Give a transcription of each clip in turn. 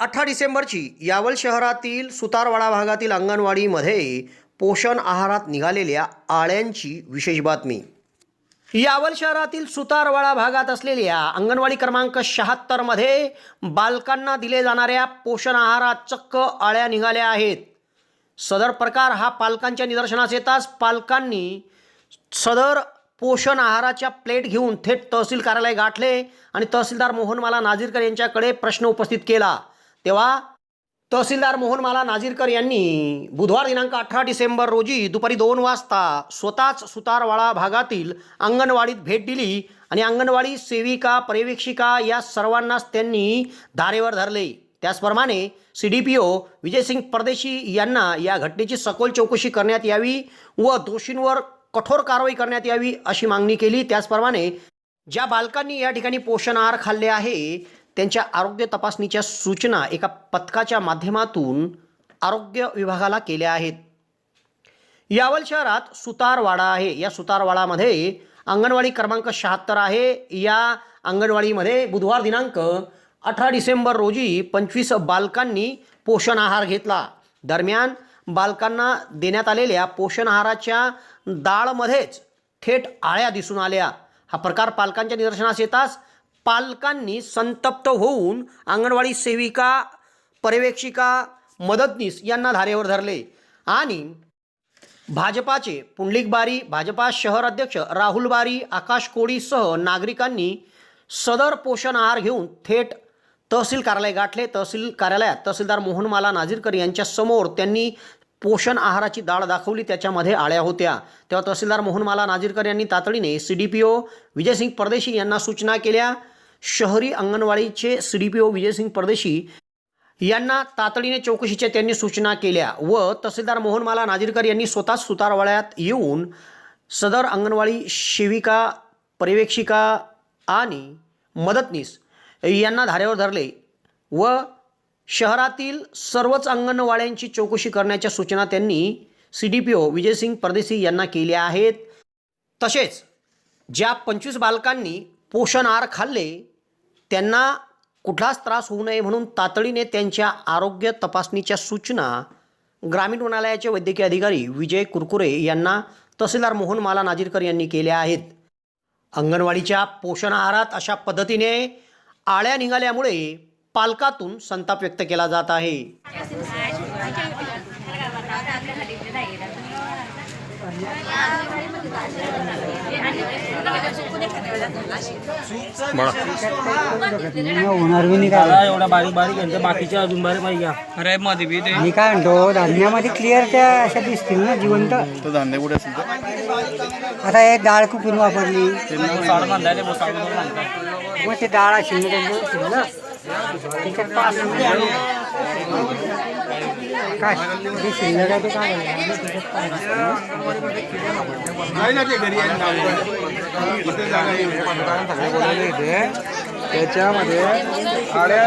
अठरा डिसेंबरची यावल शहरातील सुतारवाडा भागातील अंगणवाडीमध्ये पोषण आहारात निघालेल्या आळ्यांची विशेष बातमी. यावल शहरातील सुतारवाडा भागात असलेल्या अंगणवाडी क्रमांक शहात्तरमध्ये बालकांना दिले जाणाऱ्या पोषण आहारात चक्क आळ्या निघाल्या आहेत. सदर प्रकार हा पालकांच्या निदर्शनास येताच पालकांनी सदर पोषण आहाराच्या प्लेट घेऊन थेट तहसील कार्यालय गाठले आणि तहसीलदार मोहनमाला नाझीरकर यांच्याकडे प्रश्न उपस्थित केला. तेव्हा तहसीलदार मोहन माला नाजीरकर यांनी बुधवार दिनांक अठरा डिसेंबर रोजी दुपारी दोन वाजता स्वतःच सुतारवाडा भागातील अंगणवाडीत भेट दिली आणि अंगणवाडी सेविका पर्यवेक्षिका या सर्वांनाच त्यांनी धारेवर धरले. त्याचप्रमाणे C D P O Vijaysingh Pardeshi यांना या घटनेची सखोल चौकशी करण्यात यावी व दोषींवर कठोर कारवाई करण्यात यावी अशी मागणी केली. त्याचप्रमाणे ज्या बालकांनी या ठिकाणी पोषण आहार खाल्ले आहे त्यांच्या आरोग्य तपासणीच्या सूचना एका पथकाच्या माध्यमातून आरोग्य विभागाला केल्या आहेत. यावल शहरात सुतारवाडा आहे. या सुतारवाडामध्ये अंगणवाडी क्रमांक शहात्तर आहे. या अंगणवाडीमध्ये बुधवार दिनांक अठरा डिसेंबर रोजी पंचवीस बालकांनी पोषण आहार घेतला. दरम्यान बालकांना देण्यात आलेल्या पोषण आहाराच्या डाळमध्येच थेट आळ्या दिसून आल्या. हा प्रकार पालकांच्या निदर्शनास येताच पालकांनी संतप्त होऊन अंगणवाडी सेविका पर्यवेक्षिका मदतनीस यांना धारेवर धरले. आणि भाजपाचे पुंडलिक बारी भाजपा शहर अध्यक्ष राहुल बारी आकाश कोळीसह नागरिकांनी सदर पोषण आहार घेऊन थेट तहसील कार्यालय गाठले. तहसील कार्यालयात तहसीलदार मोहनमाला नाझीरकर यांच्यासमोर त्यांनी पोषण आहाराची डाळ दाखवली. त्याच्यामध्ये आळ्या होत्या. तेव्हा तहसीलदार मोहनमाला नाझीरकर यांनी तातडीने C D P O Vijaysingh Pardeshi यांना सूचना केल्या. शहरी अंगणवाडीचे C D P O Vijaysingh Pardeshi यांना तातडीने चौकशीच्या त्यांनी सूचना केल्या व तहसीलदार मोहनमाला नाजीरकर यांनी स्वतः सुतारवाड्यात येऊन सदर अंगणवाडी सेविका पर्यवेक्षिका आणि मदतनीस यांना धारेवर धरले व शहरातील सर्वच अंगणवाड्यांची चौकशी करण्याच्या सूचना त्यांनी C D P O Vijaysingh Pardeshi यांना केल्या आहेत. तसेच ज्या पंचवीस बालकांनी पोषण आहार खाल्ले त्यांना कुठलाच त्रास होऊ नये म्हणून तातडीने त्यांच्या आरोग्य तपासणीच्या सूचना ग्रामीण रुग्णालयाचे वैद्यकीय अधिकारी विजय कुरकुरे यांना तहसीलदार मोहन माला नाजीरकर यांनी केल्या आहेत. अंगणवाडीच्या पोषण आहारात अशा पद्धतीने आळ्या निघाल्यामुळे पालकातून संताप व्यक्त केला जात आहे. एवढा बारीक बारीक यांचं बाकीचे अजून बारीक पाहिजे अरे मध्ये बी ते. मी काय म्हणतो धान्यामध्ये क्लिअर त्या अशा दिसतील ना जिवंत? तो धान्य कुठे असेल आता हे डाळ कुठून वापरली? मग ते डाळ असेल ना त्यांचं शिल्लक त्याच्यात पाच म्हणजे काय ते शिल्लक आहे ते काय घालायचं? त्याच्यात पाच नाही ना ते घरी आहे ना. इथे जागा आहे. त्याच्यामध्ये आड्या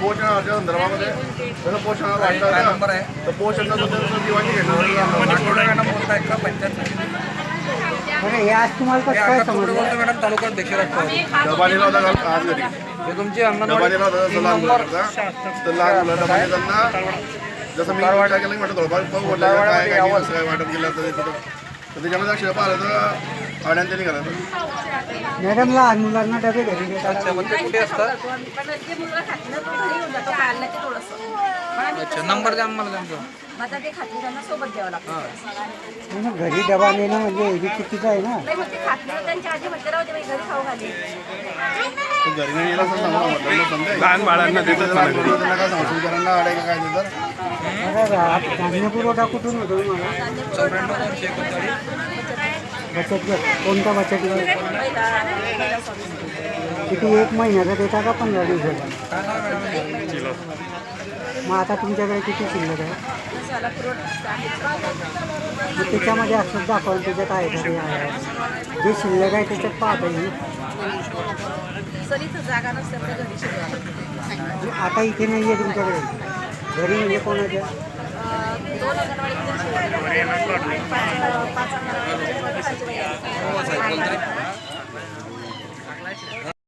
पोषणाच्या संदर्भामध्ये जसं पोषणाला वाटलं तर पोषण दिवाळी घेणार. बरं हे आज तुम्हाला कसं काय समजलं? मॅडम तालुका अध्यक्ष राष्ट्रवादी डबा दिला होता काल आज घरी. हे तुमची डबा अंगणवाडी दिला होता जसं लहान मुलांचा तर लहान मुलं डबा देताना जसं मी वाटा केलं म्हटलं थोडंफार बघ म्हटलं काय काय वाटप केलं तर त्याच्यामध्ये अक्षर पाहिलं तर मॅडम लहान मुलांना डबे घरी देतात. मग ते कुठे असतात? अच्छा नंबर द्या आम्हाला त्यांचा. नाही ना, घरी डबा नेणं म्हणजे हे बी चुकीचं आहे ना. ते घरी नाही असं सांगा समजा लहान बाळांना काय सांगू आड्या का काय देतात? धान्य पुरवठा कुठून होतो तुम्हाला? चौऱ्याण्णव दोनशे एकोणचाळीस. बचत गट कोणता बचत गट? किती एक महिन्याचा देता का पंधरा दिवसाचा. मग आता तुमच्याकडे किती शिल्लक आहे? मग त्याच्यामध्ये असं दाखवून त्याच्यात आहे का नाही आहे? जे शिल्लक आहे त्याच्यात पाहता येईल. आता इथे नाही आहे तुमच्याकडे. घरी म्हणजे कोणाच्या? दोन अंगणवाडी पाच अंगणवाडी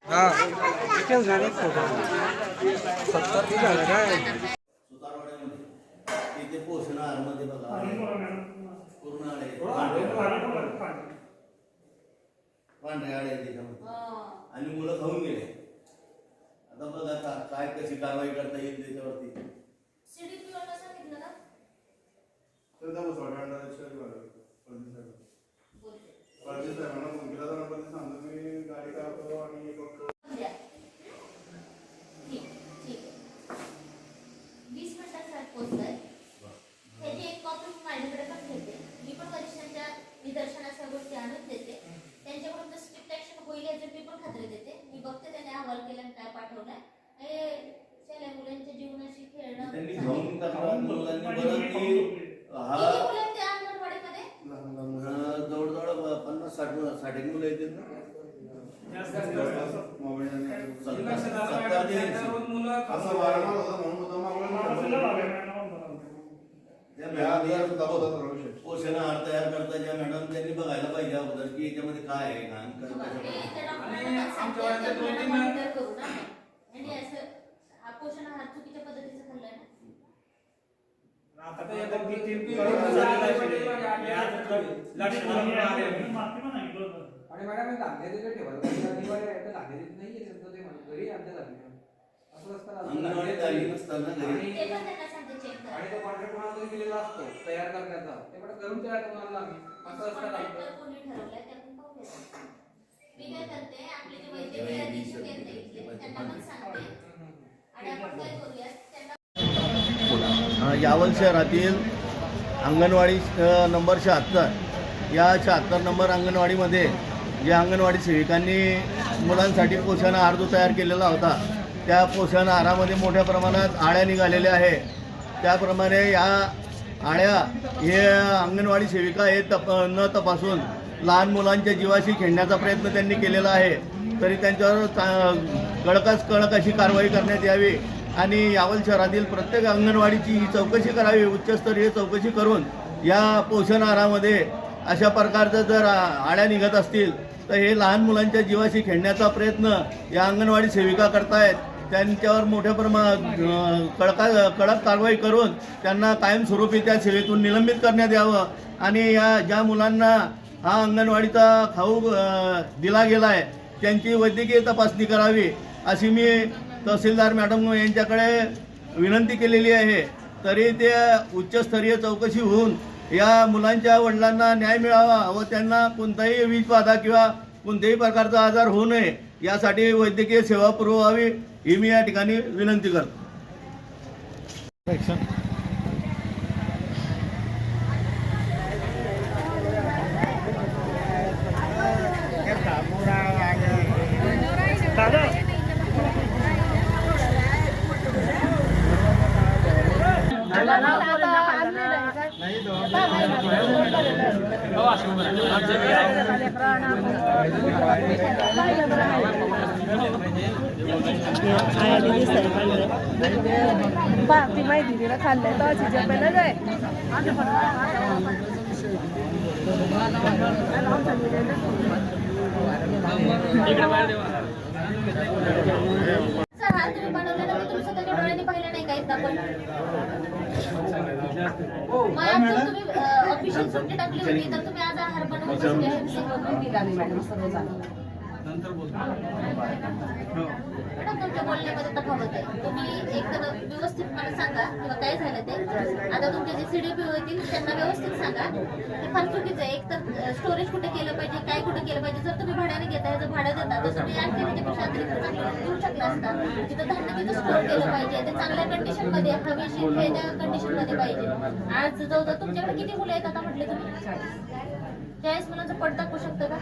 हा तिथे पोषण आहारमध्ये बघा. पूर्ण आळे पांढरे आळे आहेत त्याच्यामध्ये आणि मुलं खाऊन गेले. आता बघा आता काय कशी कारवाई करता येईल त्याच्यावरती. पळदी साहेब. पळदी साहेबांना तर नंबर ते सांगतो मी गाडी काढतो आणि हे बघतो वीस मिनिटात पोहोचलाय त्याची एक कॉपी माझ्याकडे पण ठेवते मी पण वरिष्ठांच्या निदर्शनाच्या गोष्टी आणून देते त्यांच्याकडून जर स्ट्रिक्ट ऍक्शन होईल याची मी पण खात्री देते मी बघते त्याने अहवाल केला आणि काय पाठवलाय हे चला मुलांच्या जीवनाशी खेळणं त्यांनी चालेल. घेऊन टाकला मुलांनी परत ती हा किती मुलं आहेत त्या अंगणवाडीमध्ये अं, जवळजवळ पन्नास साठ साठ एक मुलं येतील ना. असं वारंवार होतं म्हणून होतं. पोषण आहार तयार करता ज्या मॅडम त्यांनी बघायला पाहिजे अगोदर की याच्यामध्ये काय आहे ना. आणि आणि मॅडम हे धान्य तिथे ठेवायला पाहिजे. अनिवार्य आहे तर तिथे त्यांचं ते म्हणून. घरी आमच्या धान्य असं नसताना घरी आणि ते पण त्यांना सांगते चेक करा. आणि तो कॉन्ट्रॅक्ट कोणाला तरी दिलेला असतो तयार करण्याचा. ते पण करून तयार करून आम्ही. असं असतं ना कॉन्ट्रॅक्टर कोणी ठरवलंय ते आपण पाहूया. मी काय करते आपले जे वैद्यकीय अधीक्षक आहेत ना इथले त्यांना पण सांगते. आणि आपण काय करूया त्यांना अ, यावल शहरातील अंगणवाडी अ, नंबर शहात्तर. या शहात्तर नंबर अंगणवाडीमध्ये जे अंगणवाडी सेविकांनी मुलांसाठी पोषण आहार जो तयार केलेला होता त्या पोषण आहारामध्ये मोठ्या प्रमाणात आळ्या निघालेल्या आहे. त्याप्रमाणे या आळ्या हे अंगणवाडी सेविका हे तप न तपासून लहान मुलांच्या जीवाशी खेळण्याचा प्रयत्न त्यांनी केलेला आहे. तरी त्यांच्यावर चा- कडकास कडक अशी कारवाई करण्यात यावी आणि यावल शहरातील प्रत्येक अंगणवाडीची ही चौकशी करावी उच्चस्तरीय चौकशी करून या पोषण आहारामध्ये अशा प्रकारचं जर आड्या निघत असतील तर हे लहान मुलांच्या जीवाशी खेळण्याचा प्रयत्न या अंगणवाडी सेविका करतायत. त्यांच्यावर मोठ्या प्रमाणात कडका कडक कारवाई करून त्यांना कायमस्वरूपी त्या सेवेतून निलंबित करण्यात यावं. आणि या ज्या मुलांना हा अंगणवाडीचा खाऊ दिला गेला आहे त्यांची वैद्यकीय तपासणी करावी अशी मी तहसीलदार मॅडम यांच्याकडे विनंती केलेली आहे. तरी ते उच्चस्तरीय चौकशी होऊन या मुलांच्या वडिलांना न्याय मिळावा व त्यांना कोणताही वीजबाधा किंवा कोणत्याही प्रकारचा आजार होऊ नये यासाठी वैद्यकीय सेवा पुरवावी ही मी या ठिकाणी विनंती करतो. ती माहिती दिला खाल्लंय तो जपायला जाय तुम्ही आज आहार बनवून मॅडम तुमच्या बोलण्यामध्ये तफावत आहे. तुम्ही एक तर व्यवस्थित मला सांगा किंवा काय झालं ते. आता तुमचे जे सीडीपी होतील त्यांना व्यवस्थित सांगा. हे फार चुकीचं आहे. एक तर स्टोरेज कुठे केलं पाहिजे काय कुठे केलं पाहिजे. जर तुम्ही भाड्याने घेताय जर भाडं देता तर तुम्ही आणखी त्याच्यापेक्षा अतिरिक्त चांगलं देऊ शकला असता. तिथं धान्य तिथं स्टोर केलं पाहिजे. ते चांगल्या कंडिशनमध्ये हवेशीर हे त्या कंडिशनमध्ये पाहिजे. आज जवळ तुमच्याकडे किती मुलं आहेत? आता म्हटले तुम्ही. चाळीस मुलांचा पडता करू शकता का?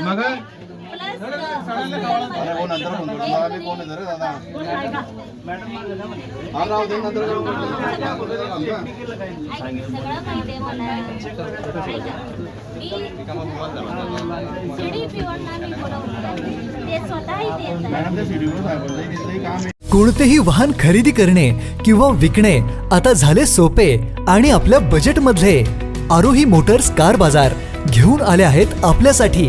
मग अरे हो नंतर फोन मला बी फोन येतो रे दादा हा राहू दे नंतर करू. सगळं माहिती आहे मला ऐका. मी शिडी पिवळना मी बोलवलं ते स्वतः इथे मॅडम सीडीवर साहेबांचं काम आहे कोणतेही वाहन खरेदी करणे किंवा विकणे आता झाले सोपे आणि आपल्या बजेटमधले आरोही मोटर्स कार बाजार घेऊन आले आहेत आपल्यासाठी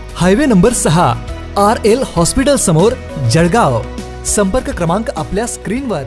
हायवे नंबर सहा आर एल हॉस्पिटल समोर जळगाव. संपर्क क्रमांक आपल्या स्क्रीनवर.